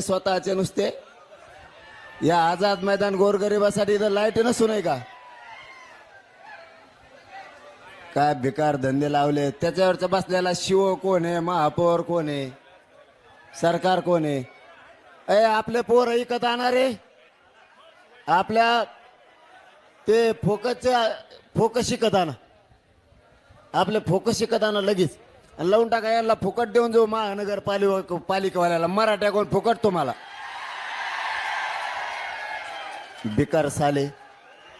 स्वतःचे नुसते. या आझाद मैदान गोरगरिबासाठी इथं लाइट नसून आहे का? काय बेकार धंदे लावले. त्याच्यावरच बसलेला शिव कोण आहे? महापौर कोण आहे? सरकार कोण आहे? अय आपले पोर ऐकत आणणारे आपल्या ते फोकसच्या फोकस शिकत आणा. आपले फोकस शिकत आणा लगेच. आणि लावून टाका यांना फुकट देऊन जाऊ महानगर पालिका पालिकावाल्याला मराठ्या कोण फुकट तुम्हाला. बिकार साले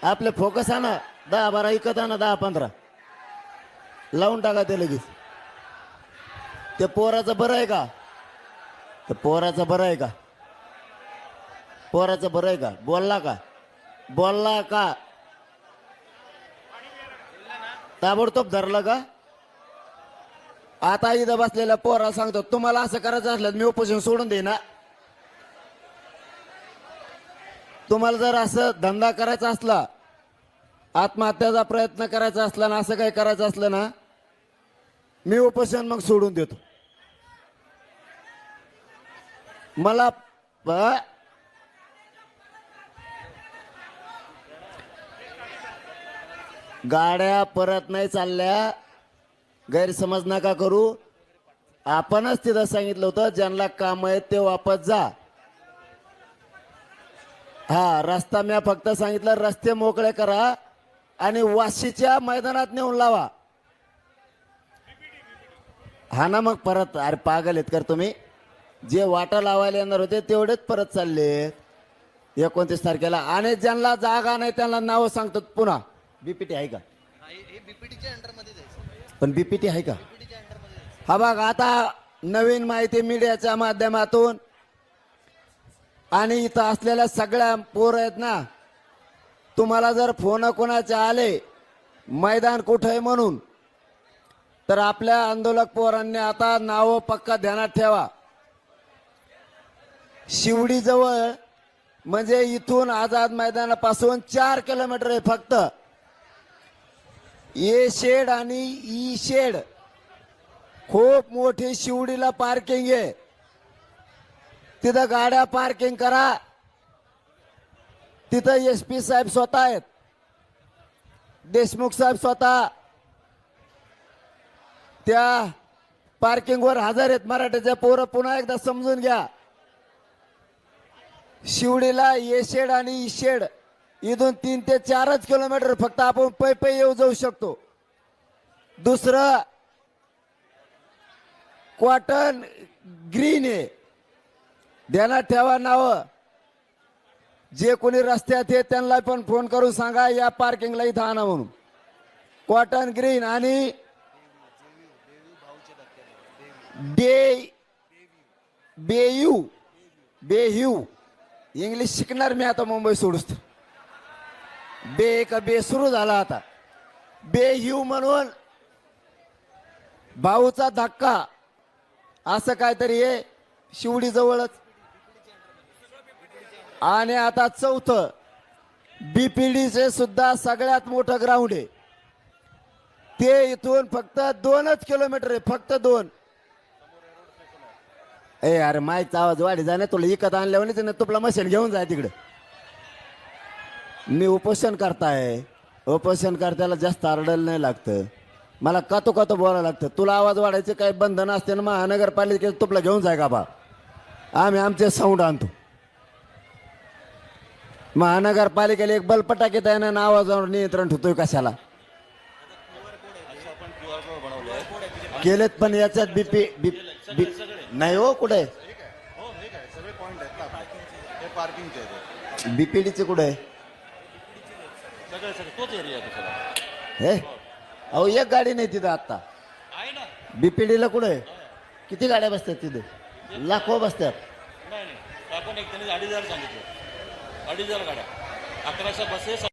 आपले फोकस आणा दहा बारा इकत आणा दहा पंधरा. लावून टाका ते लगेच. ते पोराचं बरं आहे का? ते पोराचं बरं आहे का? पोराचं बरं आहे का? बोलला का? बोलला का? ताबडतोब धरलं का? आता इथं बसलेल्या पोरा सांगतो तुम्हाला असं करायचं असलं तर मी उपोषण सोडून देईन तुम्हाला जर असं धंदा करायचा असला आत्महत्याचा प्रयत्न करायचा असला ना असं काही करायचं असलं ना मी उपोषण मग सोडून देतो. मला प- गाड्या परत नाही चालल्या. गैरसमज नका करू. आपणच तिथं सांगितलं होतं ज्यांना काम आहे ते वापस जा. हा रस्ता मी फक्त सांगितलं रस्ते मोकळे करा आणि वाशीच्या मैदानात नेऊन लावा. हा ना मग परत अरे पागल आहेत कर तुम्ही? जे वाटा लावायला येणार होते तेवढेच परत चालले एकोणतीस तारखेला. आणि ज्यांना जागा नाही त्यांना नावं सांगतात पुन्हा. बीपीटी आहे का? बीपीटीच्या अंडरमध्ये जायचं. पण बीपीटी आहे का? हा बघ आता नवीन माहिती मीडियाच्या माध्यमातून आणि इथं असलेल्या सगळ्या पोर आहेत ना तुम्हाला जर फोन कोणाचे आले मैदान कुठं आहे म्हणून तर आपल्या आंदोलक पोरांनी आता नावं पक्का ध्यानात ठेवा. शिवडीजवळ म्हणजे इथून आझाद मैदानापासून चार किलोमीटर आहे फक्त. ए शेड आणि ई शेड. खूप मोठी शिवडीला पार्किंग आहे. तिथं गाड्या पार्किंग करा. तिथं एस पी साहेब स्वतः आहेत. देशमुख साहेब स्वतः. त्या पार्किंगवर हजर आहेत मराठ्याच्या पोरं. पुन्हा एकदा समजून घ्या. शिवडीला ए शेड आणि ई शेड. इथून तीन ते चारच किलोमीटर फक्त आपण पै पै येऊ जाऊ शकतो. दुसरं कॉटन ग्रीन आहे. ध्यानात ठेवा नाव. जे कोणी रस्त्यात आहे त्यांना पण फोन करून सांगा या पार्किंगला इथं आणा म्हणून. कॉटन ग्रीन आणि डे बेयू बेह्यू इंग्लिश शिकणार मी आता मुंबई सोडूस बे का बे सुरू झाला आता. बे हिव म्हणून भाऊचा धक्का असं काहीतरी आहे शिवडी जवळच. आणि आता चौथ बीपीडीचे सुद्धा सगळ्यात मोठं ग्राउंड आहे. ते इथून फक्त दोनच किलोमीटर आहे फक्त दोन. ए अरे माहीत आवाज वाढी जाणे तुला इकत आणल्यावर नाही तुला मशीन घेऊन जाय तिकडे. मी उपोषण करताय. उपोषण करताना जास्त आरडल नाही लागतं. मला कातो कातो बोलायला लागतं. तुला आवाज वाढायचे काही बंधन असते ना महानगरपालिकेत तुला घेऊन जाय का बा? आम्ही आमचे साऊंड आणतो. महानगरपालिकेला एक बलपटाकीत आहे ना आवाजावर नियंत्रण ठेवतोय कशाला? केलेत पण याच्यात बीपी बी नाही हो कुठे? हो हे बीपीडीचे कुठे? आहे सगळे सगळे तोच एरिया आहे तो सगळा हे? अहो एक गाडी नाही तिथं आता आहे ना. बीपीडीला कुठे आहे? किती गाड्या बसतात तिथे? लाखो बसतात. नाही नाही. आपण एक त्यांनी अडीच हजार सांगितलं. अडीच हजार गाड्या. अकराशे बसेस